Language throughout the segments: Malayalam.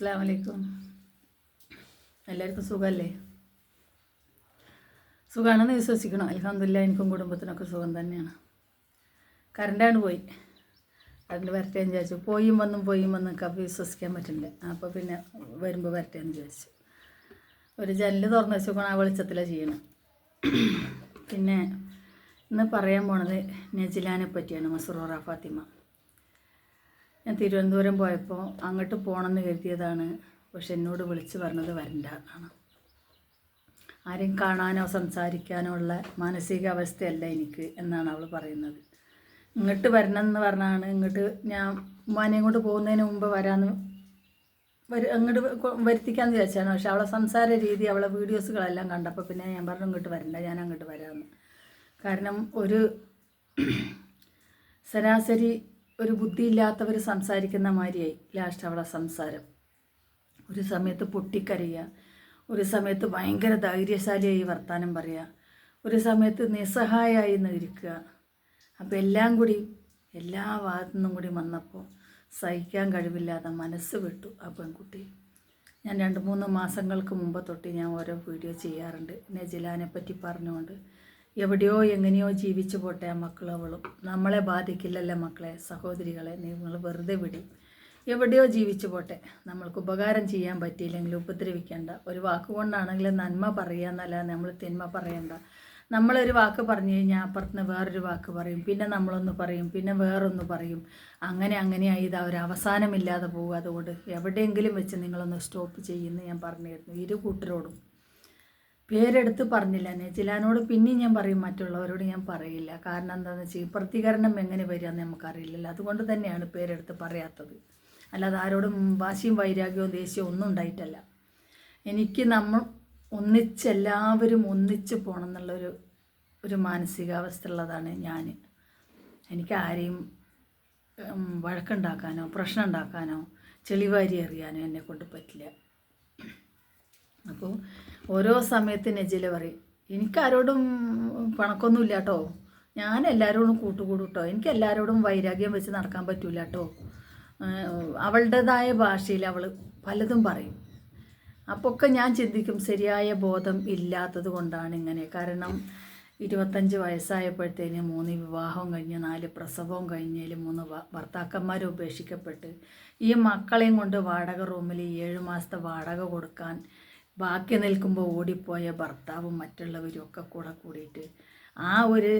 അസ്സാം എല്ലാവർക്കും സുഖമല്ലേ സുഖമാണെന്ന് വിശ്വസിക്കണം. അലഹമില്ല എനിക്കും കുടുംബത്തിനൊക്കെ സുഖം തന്നെയാണ്. കറണ്ടാണ് പോയി. കറണ്ട് വരട്ടെ എന്ന് വിചാരിച്ചു. പോയും വന്നും പോയും വന്നും കപ്പ വിശ്വസിക്കാൻ പറ്റില്ല. അപ്പോൾ പിന്നെ വരുമ്പോൾ വരട്ടെ എന്ന് വിചാരിച്ചു. ഒരു ജനൽ തുറന്ന് വെച്ചോക്കണം ആ വെളിച്ചത്തിലാണ് ചെയ്യണം. പിന്നെ ഇന്ന് പറയാൻ പോണത് നജിലാനെ പറ്റിയാണ് മസറോറ ഫാത്തിമ. ഞാൻ തിരുവനന്തപുരം പോയപ്പോൾ അങ്ങോട്ട് പോകണമെന്ന് കരുതിയതാണ്. പക്ഷെ എന്നോട് വിളിച്ച് പറഞ്ഞത് വരണ്ട എന്നാണ്. ആരെയും കാണാനോ സംസാരിക്കാനോ ഉള്ള മാനസികാവസ്ഥയല്ല എനിക്ക് എന്നാണ് അവൾ പറയുന്നത്. ഇങ്ങോട്ട് വരണം എന്ന് പറഞ്ഞാണ് ഇങ്ങോട്ട് ഞാൻ ഉമ്മാനെയും കൊണ്ട് പോകുന്നതിന് മുമ്പ് വരാമെന്ന് വരു അങ്ങോട്ട് വരുത്തിക്കാമെന്ന് വിചാരിച്ചാണ്. പക്ഷെ അവളെ സംസാര രീതി അവളെ വീഡിയോസുകളെല്ലാം കണ്ടപ്പോൾ പിന്നെ ഞാൻ പറഞ്ഞു ഇങ്ങോട്ട് വരണ്ട ഞാൻ അങ്ങോട്ട് വരാമെന്ന് കാരണം ഒരു ശരാശരി ഒരു ബുദ്ധിയില്ലാത്തവർ സംസാരിക്കുന്ന മാതിരിയായി ലാസ്റ്റ് അവിടെ സംസാരം. ഒരു സമയത്ത് പൊട്ടിക്കരയുക ഒരു സമയത്ത് ഭയങ്കര ധൈര്യശാലിയായി വർത്താനം പറയുക ഒരു സമയത്ത് നിസ്സഹായമായി നിൽക്കുക അപ്പോൾ എല്ലാം കൂടി എല്ലാ ഭാഗത്തു നിന്നും കൂടി വന്നപ്പോൾ സഹിക്കാൻ കഴിവില്ലാതെ മനസ്സ് വിട്ടു ആ പെൺകുട്ടി. ഞാൻ രണ്ട് മൂന്ന് മാസങ്ങൾക്ക് മുമ്പ് തൊട്ട് ഞാൻ ഓരോ വീഡിയോ ചെയ്യാറുണ്ട്. നജിലാനെ പറ്റി പറഞ്ഞുകൊണ്ട് എവിടെയോ എങ്ങനെയോ ജീവിച്ചു പോട്ടെ ആ മക്കളും അവളും. നമ്മളെ ബാധിക്കില്ലല്ലേ മക്കളെ സഹോദരികളെ നിങ്ങൾ വെറുതെ വിടി. എവിടെയോ ജീവിച്ചു പോട്ടെ. നമ്മൾക്ക് ഉപകാരം ചെയ്യാൻ പറ്റിയില്ലെങ്കിൽ ഉപദ്രവിക്കേണ്ട. ഒരു വാക്കുകൊണ്ടാണെങ്കിലും നന്മ പറയുക എന്നല്ല നമ്മൾ തിന്മ പറയണ്ട. നമ്മളൊരു വാക്ക് പറഞ്ഞു കഴിഞ്ഞാൽ അപ്പുറത്തുനിന്ന് വേറൊരു വാക്ക് പറയും. പിന്നെ നമ്മളൊന്ന് പറയും പിന്നെ വേറൊന്ന് പറയും. അങ്ങനെ അങ്ങനെയായി ഇത് ഒരു അവസാനമില്ലാതെ പോകുക അതുകൊണ്ട് എവിടെയെങ്കിലും വെച്ച് നിങ്ങളൊന്ന് സ്റ്റോപ്പ് ചെയ്യുമെന്ന് ഞാൻ പറഞ്ഞിരുന്നു. ഇരു കൂട്ടരോടും. പേരെടുത്ത് പറഞ്ഞില്ല. നെജിലാനോട് പിന്നെയും ഞാൻ പറയും മറ്റുള്ളവരോട് ഞാൻ പറയില്ല. കാരണം എന്താണെന്ന് വെച്ചാൽ ഈ പ്രതികരണം എങ്ങനെ വരികയെന്ന് നമുക്കറിയില്ലല്ലോ. അതുകൊണ്ട് തന്നെയാണ് പേരെടുത്ത് പറയാത്തത്. അല്ലാതെ ആരോടും വാശിയും വൈരാഗ്യവും ദേഷ്യവും ഒന്നും ഉണ്ടായിട്ടല്ല. എനിക്ക് നമ്മൾ ഒന്നിച്ച് എല്ലാവരും ഒന്നിച്ച് പോകണം എന്നുള്ളൊരു ഒരു മാനസികാവസ്ഥ ഉള്ളതാണ് ഞാൻ എനിക്ക് ആരെയും വഴക്കുണ്ടാക്കാനോ പ്രശ്നം ഉണ്ടാക്കാനോ ചെളിവാരി എറിയാനോ എന്നെ കൊണ്ട് പറ്റില്ല. അപ്പോൾ ഓരോ സമയത്ത് നെജിൽ പറയും എനിക്കാരോടും പണക്കൊന്നുമില്ല കേട്ടോ ഞാൻ എല്ലാവരോടും കൂട്ടുകൂടും കേട്ടോ എനിക്ക് എല്ലാവരോടും വൈരാഗ്യം വെച്ച് നടക്കാൻ പറ്റൂല കേട്ടോ അവളുടേതായ ഭാഷയിൽ അവൾ പലതും പറയും. അപ്പോൾ ഒക്കെ ഞാൻ ചിന്തിക്കും ശരിയായ ബോധം ഇല്ലാത്തത് കൊണ്ടാണ് ഇങ്ങനെ. കാരണം ഇരുപത്തഞ്ച് വയസ്സായപ്പോഴത്തേന് മൂന്ന് വിവാഹവും കഴിഞ്ഞ് നാല് പ്രസവവും കഴിഞ്ഞതിൽ മൂന്ന് ഭർത്താക്കന്മാരും ഉപേക്ഷിക്കപ്പെട്ട് ഈ മക്കളെയും കൊണ്ട് വാടക റൂമിൽ ഏഴ് മാസത്തെ വാടക കൊടുക്കാൻ ബാക്കി നിൽക്കുമ്പോൾ ഓടിപ്പോയ ഭർത്താവും മറ്റുള്ളവരും ഒക്കെ കൂടെ കൂടിയിട്ട് ആ ഒരു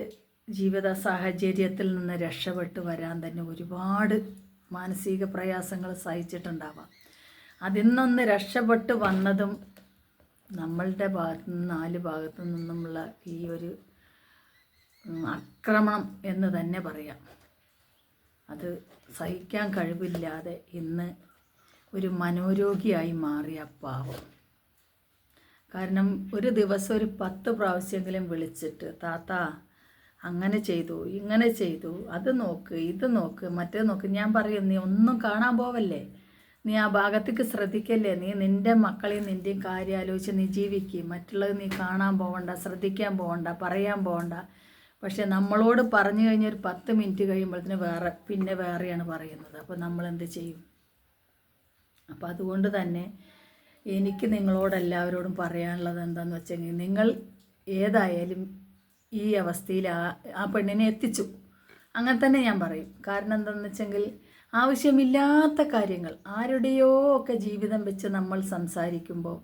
ജീവിത സാഹചര്യത്തിൽ നിന്ന് രക്ഷപ്പെട്ട് വരാൻ തന്നെ ഒരുപാട് മാനസിക പ്രയാസങ്ങൾ സഹിച്ചിട്ടുണ്ടാവാം. അതിൽ നിന്നൊന്ന് രക്ഷപ്പെട്ട് വന്നതും നമ്മളുടെ ഭാഗത്തു നിന്ന് നാല് ഭാഗത്തു നിന്നുമുള്ള ഈ ഒരു ആക്രമണം എന്ന് തന്നെ പറയാം. അത് സഹിക്കാൻ കഴിവില്ലാതെ ഇന്ന് ഒരു മനോരോഗിയായി മാറിയ പാവം. കാരണം ഒരു ദിവസം ഒരു പത്ത് പ്രാവശ്യമെങ്കിലും വിളിച്ചിട്ട് താത്ത അങ്ങനെ ചെയ്തു ഇങ്ങനെ ചെയ്തു അത് നോക്ക് ഇത് നോക്ക് മറ്റേ നോക്ക്. ഞാൻ പറയും നീ ഒന്നും കാണാൻ പോവല്ലേ? നീ ആ ഭാഗത്തേക്ക് ശ്രദ്ധിക്കല്ലേ? നീ നിന്റെ മക്കളെയും നിന്റെയും കാര്യം ആലോചിച്ച് നീ ജീവിക്കുക മറ്റുള്ളത് നീ കാണാൻ പോകണ്ട ശ്രദ്ധിക്കാൻ പോകണ്ട പറയാൻ പോകണ്ട പക്ഷേ നമ്മളോട് പറഞ്ഞു കഴിഞ്ഞ ഒരു പത്ത് മിനിറ്റ് കഴിയുമ്പോഴത്തേന് വേറെ പിന്നെ വേറെയാണ് പറയുന്നത്. അപ്പോൾ നമ്മൾ എന്ത് ചെയ്യും? അപ്പോൾ അതുകൊണ്ട് തന്നെ എനിക്ക് നിങ്ങളോട് എല്ലാവരോടും പറയാനുള്ളത് എന്താണെന്ന് വെച്ചെങ്കിൽ നിങ്ങൾ ഏതായാലും ഈ അവസ്ഥയിൽ ആ ആ പെണ്ണിനെ എത്തിച്ചു. അങ്ങനെ തന്നെ ഞാൻ പറയും. കാരണം എന്താണെന്ന് വെച്ചെങ്കിൽ ആവശ്യമില്ലാത്ത കാര്യങ്ങൾ ആരുടെയോ ഒക്കെ ജീവിതം വെച്ച് നമ്മൾ സംസാരിക്കുമ്പോൾ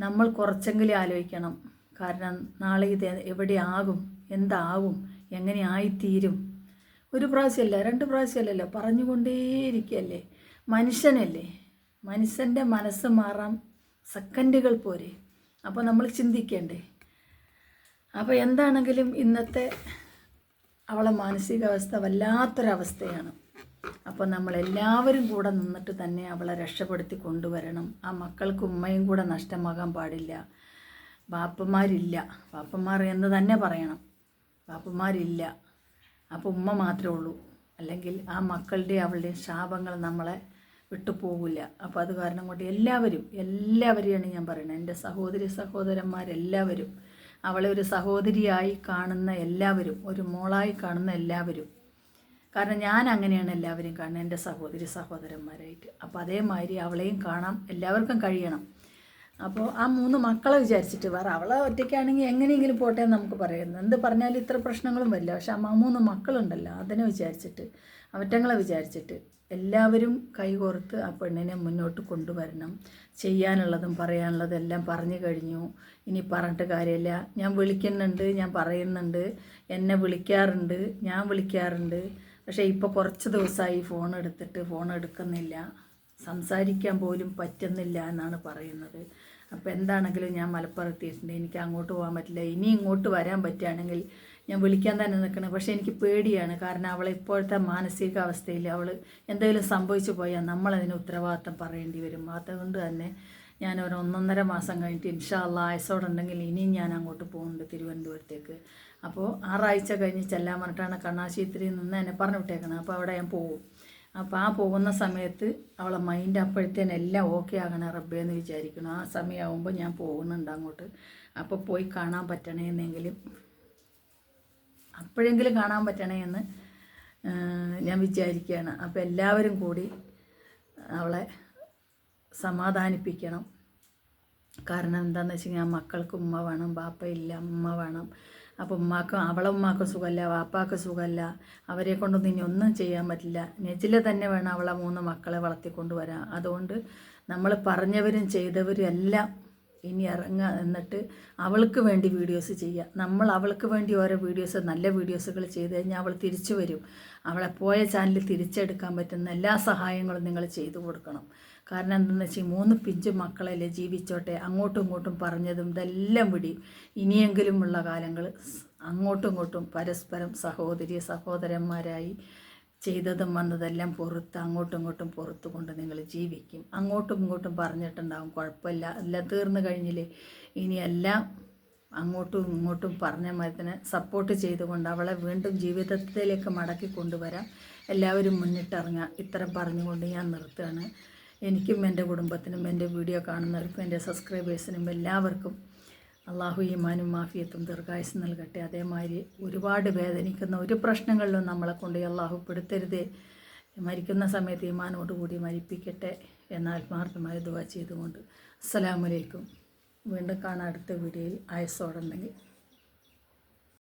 നമ്മൾ കുറച്ചെങ്കിലും ആലോചിക്കണം. കാരണം നാളെ ഇത് ആകും എന്താവും എങ്ങനെ ആയിത്തീരും. ഒരു പ്രാവശ്യമല്ല രണ്ട് പ്രാവശ്യമല്ലല്ലോ പറഞ്ഞുകൊണ്ടേയിരിക്കുകയല്ലേ മനുഷ്യനല്ലേ. മനുഷ്യന്റെ മനസ്സ് മാറാൻ സെക്കൻഡുകൾ പോരെ. അപ്പോൾ നമ്മൾ ചിന്തിക്കേണ്ടേ. അപ്പോൾ എന്താണെങ്കിലും ഇന്നത്തെ അവളെ മാനസികാവസ്ഥ വല്ലാത്തൊരവസ്ഥയാണ്. അപ്പോൾ നമ്മളെല്ലാവരും കൂടെ നിന്നിട്ട് തന്നെ അവളെ രക്ഷപ്പെടുത്തി കൊണ്ടുവരണം. ആ മക്കൾക്ക് ഉമ്മയും കൂടെ നഷ്ടമാകാൻ പാടില്ല. ബാപ്പന്മാരില്ല ബാപ്പന്മാർ എന്ന് തന്നെ പറയണം. ബാപ്പന്മാരില്ല അപ്പോൾ ഉമ്മ മാത്രമേ ഉള്ളൂ. അല്ലെങ്കിൽ ആ മക്കളുടെ അവളുടെയും ശാപങ്ങൾ നമ്മളെ വിട്ടു പോകില്ല അപ്പോൾ അത് കാരണം കൊണ്ട് എല്ലാവരും എല്ലാവരെയാണ് ഞാൻ പറയുന്നത്. എന്റെ സഹോദരി സഹോദരന്മാരെല്ലാവരും അവളെ ഒരു സഹോദരിയായി കാണുന്ന എല്ലാവരും ഒരു മോളായി കാണുന്ന എല്ലാവരും. കാരണം ഞാൻ അങ്ങനെയാണ് എല്ലാവരും കാണുന്നത് എന്റെ സഹോദരി സഹോദരന്മാരായിട്ട്. അപ്പോൾ അതേമാതിരി അവളെയും കാണാം എല്ലാവർക്കും കഴിയണം. അപ്പോൾ ആ മൂന്ന് മക്കളെ വിചാരിച്ചിട്ട് വേറെ അവളെ ഒറ്റയ്ക്കാണെങ്കിൽ എങ്ങനെയെങ്കിലും പോട്ടെ എന്ന് നമുക്ക് പറയുന്നത്. എന്ത് പറഞ്ഞാലും ഇത്ര പ്രശ്നങ്ങളും വരില്ല. പക്ഷെ ആ മൂന്ന് മക്കളുണ്ടല്ലോ അതിനെ വിചാരിച്ചിട്ട് അവറ്റങ്ങളെ വിചാരിച്ചിട്ട്. എല്ലാവരും കൈകോർത്ത് ആ പെണ്ണിനെ മുന്നോട്ട് കൊണ്ടുവരണം. ചെയ്യാനുള്ളതും പറയാനുള്ളതും എല്ലാം പറഞ്ഞു കഴിഞ്ഞു. ഇനി പറഞ്ഞിട്ട് കാര്യമില്ല. ഞാൻ വിളിക്കുന്നുണ്ട് ഞാൻ പറയുന്നുണ്ട് എന്നെ വിളിക്കാറുണ്ട് ഞാൻ വിളിക്കാറുണ്ട്. പക്ഷേ ഇപ്പോൾ കുറച്ച് ദിവസമായി ഫോൺ എടുത്തിട്ട് ഫോൺ എടുക്കുന്നില്ല. സംസാരിക്കാൻ പോലും പറ്റുന്നില്ല എന്നാണ് പറയുന്നത്. അപ്പോൾ എന്താണെങ്കിലും ഞാൻ മലപ്പുറത്തിയിട്ടുണ്ട് എനിക്ക് അങ്ങോട്ട് പോകാൻ പറ്റില്ല. ഇനി ഇങ്ങോട്ട് വരാൻ പറ്റുകയാണെങ്കിൽ ഞാൻ വിളിക്കാൻ തന്നെ നിൽക്കണം പക്ഷേ എനിക്ക് പേടിയാണ്. കാരണം അവൾ ഇപ്പോഴത്തെ മാനസികാവസ്ഥയിൽ അവൾ എന്തെങ്കിലും സംഭവിച്ചു പോയാൽ നമ്മളതിന് ഉത്തരവാദിത്തം പറയേണ്ടി വരും. അതുകൊണ്ട് തന്നെ ഞാൻ ഒരു ഒന്നൊന്നര മാസം കഴിഞ്ഞിട്ട് ഇൻഷാ അള്ളാ ആയസോടുണ്ടെങ്കിൽ ഇനിയും ഞാൻ അങ്ങോട്ട് പോകുന്നുണ്ട് തിരുവനന്തപുരത്തേക്ക്. അപ്പോൾ ആറാഴ്ച കഴിഞ്ഞ് ചെല്ലാൻ പറഞ്ഞിട്ടാണ് കണ്ണാശുപത്രിയിൽ നിന്ന് എന്നെ പറഞ്ഞു വിട്ടേക്കുന്നത് അപ്പോൾ അവിടെ ഞാൻ പോകും. അപ്പോൾ ആ പോകുന്ന സമയത്ത് അവളെ മൈൻഡ് അപ്പോഴത്തേനും എല്ലാം ഓക്കെ ആകണം റബ്ബേ എന്ന് വിചാരിക്കണം ആ സമയമാകുമ്പോൾ ഞാൻ പോകുന്നുണ്ട് അങ്ങോട്ട്. അപ്പോൾ പോയി കാണാൻ പറ്റണേ എന്നെങ്കിലും അപ്പോഴെങ്കിലും കാണാൻ പറ്റണേ എന്ന് ഞാൻ വിചാരിക്കുകയാണ്. അപ്പോൾ എല്ലാവരും കൂടി അവളെ സമാധാനിപ്പിക്കണം. കാരണം എന്താണെന്ന് വെച്ച് കഴിഞ്ഞാൽ മക്കൾക്ക് ഉമ്മ വേണം ബാപ്പ ഇല്ല ഉമ്മ വേണം. അപ്പോൾ ഉമ്മാക്കും അവളെ ഉമ്മാക്കും സുഖമല്ല വാപ്പാക്ക് സുഖമല്ല അവരെ കൊണ്ടൊന്നും ഇനി ഒന്നും ചെയ്യാൻ പറ്റില്ല. നെജില തന്നെ വേണം അവളെ മൂന്ന് മക്കളെ വളർത്തിക്കൊണ്ടുവരാൻ അതുകൊണ്ട് നമ്മൾ പറഞ്ഞവരും ചെയ്തവരും എല്ലാം ഇനി ഇറങ്ങുക എന്നിട്ട് അവൾക്ക് വേണ്ടി വീഡിയോസ് ചെയ്യുക. നമ്മൾ അവൾക്ക് വേണ്ടി ഓരോ വീഡിയോസ് നല്ല വീഡിയോസുകൾ ചെയ്ത് കഴിഞ്ഞാൽ അവൾ തിരിച്ചു വരും. അവളെ പോയ ചാനൽ തിരിച്ചെടുക്കാൻ പറ്റുന്ന എല്ലാ സഹായങ്ങളും നിങ്ങൾ ചെയ്തു കൊടുക്കണം. കാരണം എന്തെന്ന് വെച്ചാൽ മൂന്ന് പിഞ്ച് മക്കളല്ലേ ജീവിച്ചോട്ടെ അങ്ങോട്ടും ഇങ്ങോട്ടും പറഞ്ഞതും ഇതെല്ലാം വിടി ഇനിയെങ്കിലുമുള്ള കാലങ്ങൾ അങ്ങോട്ടും ഇങ്ങോട്ടും പരസ്പരം സഹോദരി സഹോദരന്മാരായി ചെയ്തതും വന്നതെല്ലാം പുറത്ത് അങ്ങോട്ടും ഇങ്ങോട്ടും പുറത്ത് കൊണ്ട് നിങ്ങൾ ജീവിക്കും. അങ്ങോട്ടും ഇങ്ങോട്ടും പറഞ്ഞിട്ടുണ്ടാവും. കുഴപ്പമില്ല. എല്ലാം തീർന്നു കഴിഞ്ഞില്ലേ? ഇനിയെല്ലാം അങ്ങോട്ടും ഇങ്ങോട്ടും പറഞ്ഞ മരത്തിന് സപ്പോർട്ട് ചെയ്തുകൊണ്ട് അവളെ വീണ്ടും ജീവിതത്തിലേക്ക് മടക്കി കൊണ്ടുവരാം എല്ലാവരും മുന്നിട്ടിറങ്ങുക ഇത്തരം പറഞ്ഞുകൊണ്ട് ഞാൻ നിർത്തുകയാണ്. എനിക്കും എന്റെ കുടുംബത്തിനും എന്റെ വീഡിയോ കാണുന്നവർക്കും എന്റെ സബ്സ്ക്രൈബേഴ്സിനും എല്ലാവർക്കും അള്ളാഹു ഈമാനും മാഫിയത്തും ദീർഘായുസ് നൽകട്ടെ. അതേമാതിരി ഒരുപാട് വേദനിക്കുന്ന ഒരു പ്രശ്നങ്ങളിലും നമ്മളെ കൊണ്ട് അള്ളാഹു പെടുത്തരുതേ. മരിക്കുന്ന സമയത്ത് ഈമാനോടുകൂടി മരിപ്പിക്കട്ടെ എന്ന ആത്മാർത്ഥമായ ദുവ ചെയ്തുകൊണ്ട്. അസ്സലാമലൈക്കും വീണ്ടും കാണാം അടുത്ത വീഡിയോയിൽ. ആയസോടുണ്ടെങ്കിൽ